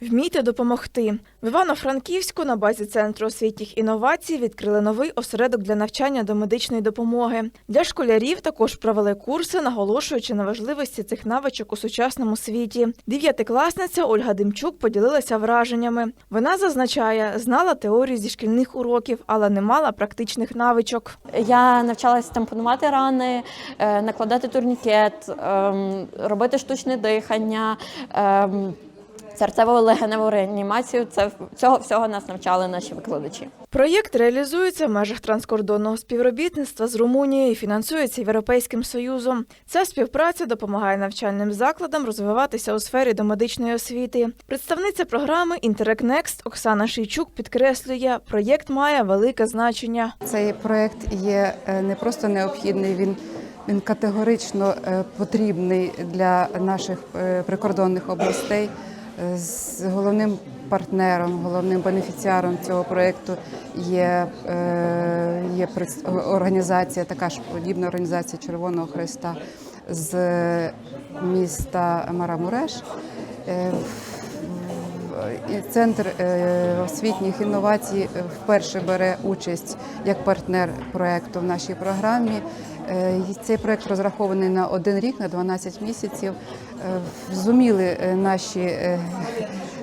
Вмійте допомогти. В Івано-Франківську на базі центру освітніх інновацій відкрили новий осередок для навчання до медичної допомоги. Для школярів також провели курси, наголошуючи на важливості цих навичок у сучасному світі. Дев'ятикласниця Ольга Демчук поділилася враженнями. Вона зазначає, знала теорію зі шкільних уроків, але не мала практичних навичок. Я навчалася тампонувати рани, е, накладати турнікет, ем, робити штучне дихання, ем, серцево-легеневу реанімацію. Це цього всього нас навчали наші викладачі. Проєкт реалізується в межах транскордонного співробітництва з Румунією і фінансується Європейським Союзом. Ця співпраця допомагає навчальним закладам розвиватися у сфері домедичної освіти. Представниця програми Interact Next Оксана Шийчук підкреслює, проєкт має велике значення. Цей проект є е, не просто необхідний, він, він категорично е, потрібний для наших е, прикордонних областей. Е, З головним партнером, головним бенефіціаром цього проекту є, е, є організація, така ж подібна організація Червоного Христа з міста Марамуреш. Центр е, освітніх інновацій е, вперше бере участь як партнер проекту в нашій програмі. Е, Цей проект розрахований на один рік, на 12 місяців. Зуміли наші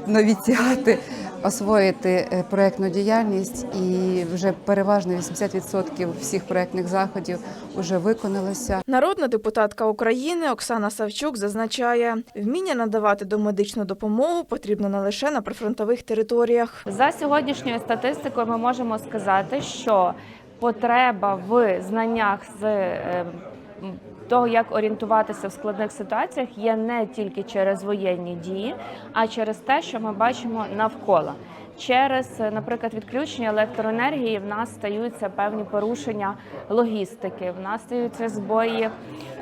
новіціати освоїти е, проектну діяльність, і вже переважно 80% всіх проектних заходів вже виконалося. Народна депутатка України Оксана Савчук зазначає, вміння надавати домедичну допомогу потрібно не лише на прифронтових територіях. За сьогоднішньою статистикою ми можемо сказати, що потреба в знаннях з е, того, як орієнтуватися в складних ситуаціях, є не тільки через воєнні дії, а через те, що ми бачимо навколо. Через, наприклад, відключення електроенергії в нас стаються певні порушення логістики, в нас стаються збої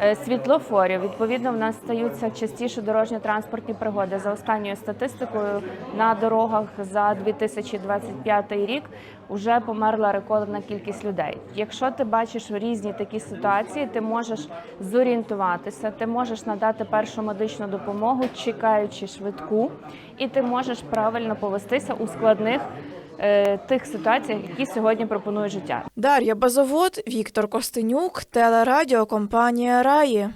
е, світлофорів. Відповідно, в нас стаються частіше дорожньо-транспортні пригоди. За останньою статистикою на дорогах за 2025 рік вже померла рекордна кількість людей. Якщо ти бачиш різні такі ситуації, ти можеш зорієнтуватися, ти можеш надати першу медичну допомогу, чекаючи швидку, і ти можеш правильно повестися у складних е, тих ситуаціях, які сьогодні пропонує життя. Дар'я Базовод, Віктор Костенюк, телерадіокомпанія Раї.